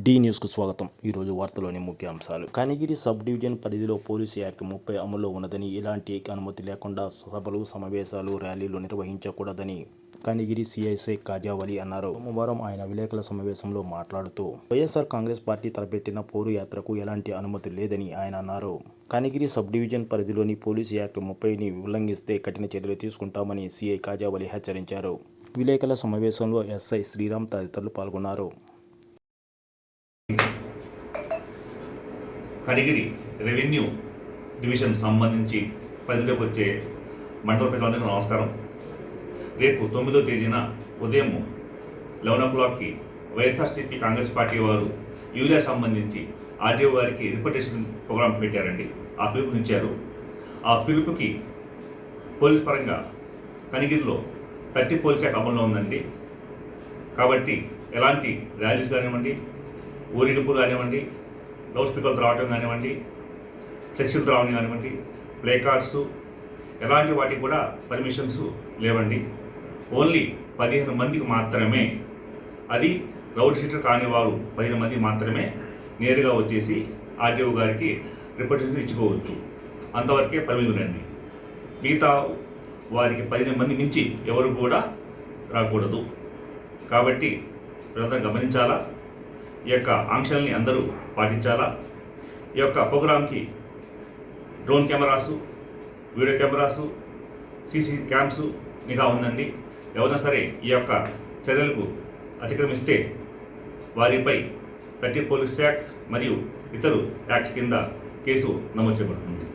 D న్యూస్కు స్వాగతం. ఈరోజు వార్తలోని ముఖ్య అంశాలు. కనిగిరి సబ్ డివిజన్ పరిధిలో పోలీసు యాక్ట్ ముప్పై అమల్లో ఉన్నదని ఇలాంటి అనుమతి లేకుండా సభలు సమావేశాలు ర్యాలీలు నిర్వహించకూడదని కనిగిరి సిఐసై కాజావలి అన్నారు. సోమవారం ఆయన విలేకరుల సమావేశంలో మాట్లాడుతూ వైఎస్ఆర్ కాంగ్రెస్ పార్టీ తలపెట్టిన పోరు యాత్రకు ఎలాంటి అనుమతి లేదని ఆయన అన్నారు. కనిగిరి సబ్ డివిజన్ పరిధిలోని పోలీసు యాక్ట్ ముప్పైని ఉల్లంఘిస్తే కఠిన చర్యలు తీసుకుంటామని సిఐ కాజావలి హెచ్చరించారు. విలేకరుల సమావేశంలో ఎస్ఐ శ్రీరామ్ తదితరులు పాల్గొన్నారు. కడిగిరి రెవెన్యూ డివిజన్ సంబంధించి పరిధిలోకి వచ్చే మండల ప్రజలందరికీ నమస్కారం. రేపు తొమ్మిదో తేదీన ఉదయం లెవెన్ ఓ క్లాక్కి వైఎస్ఆర్సీపీ కాంగ్రెస్ పార్టీ వారు యూరియా సంబంధించి ఆర్డీఓ వారికి రిపోర్టేషన్ ప్రోగ్రాం పెట్టారండి. ఆ పిలుపునిచ్చారు ఆ పిలుపుకి పోలీస్ పరంగా కనిగిరిలో థర్టీ పోలీస్ శాఖ అమల్లో ఉందండి. కాబట్టి ఎలాంటి ర్యాలీస్ కానివ్వండి ఊరిగింపులు కానివ్వండి లౌడ్ స్పీకర్లు రావటం కానివ్వండి ఫ్లెక్సీలు రావడం కానివ్వండి ప్లే కార్డ్స్ ఎలాంటి వాటికి కూడా పర్మిషన్స్ లేవండి. ఓన్లీ పదిహేను మందికి మాత్రమే అది లౌడ్ షీటర్ కానివారు పదిహేను మంది మాత్రమే నేరుగా వచ్చేసి ఆర్టీఓ గారికి రిప్రజెంటేషన్ ఇచ్చుకోవచ్చు. అంతవరకే పర్మిషన్ అండి మిగతా వారికి పదిహేను మంది మించి ఎవరు కూడా రాకూడదు. కాబట్టి ప్రజలందరూ గమనించాలా? ఈ యొక్క ఆంక్షల్ని అందరూ పాటించాలా? ఈ యొక్క ప్రోగ్రాంకి drone cameras video cameras CC cams నిఘా ఉందండి. ఎవరైనా సరే ఈ యొక్క చర్యలకు అతిక్రమిస్తే వారిపై థర్టీ పోలీస్ యాక్ట్ మరియు ఇతరు యాక్ట్స్ కింద కేసు నమోదు చేయబడుతుంది.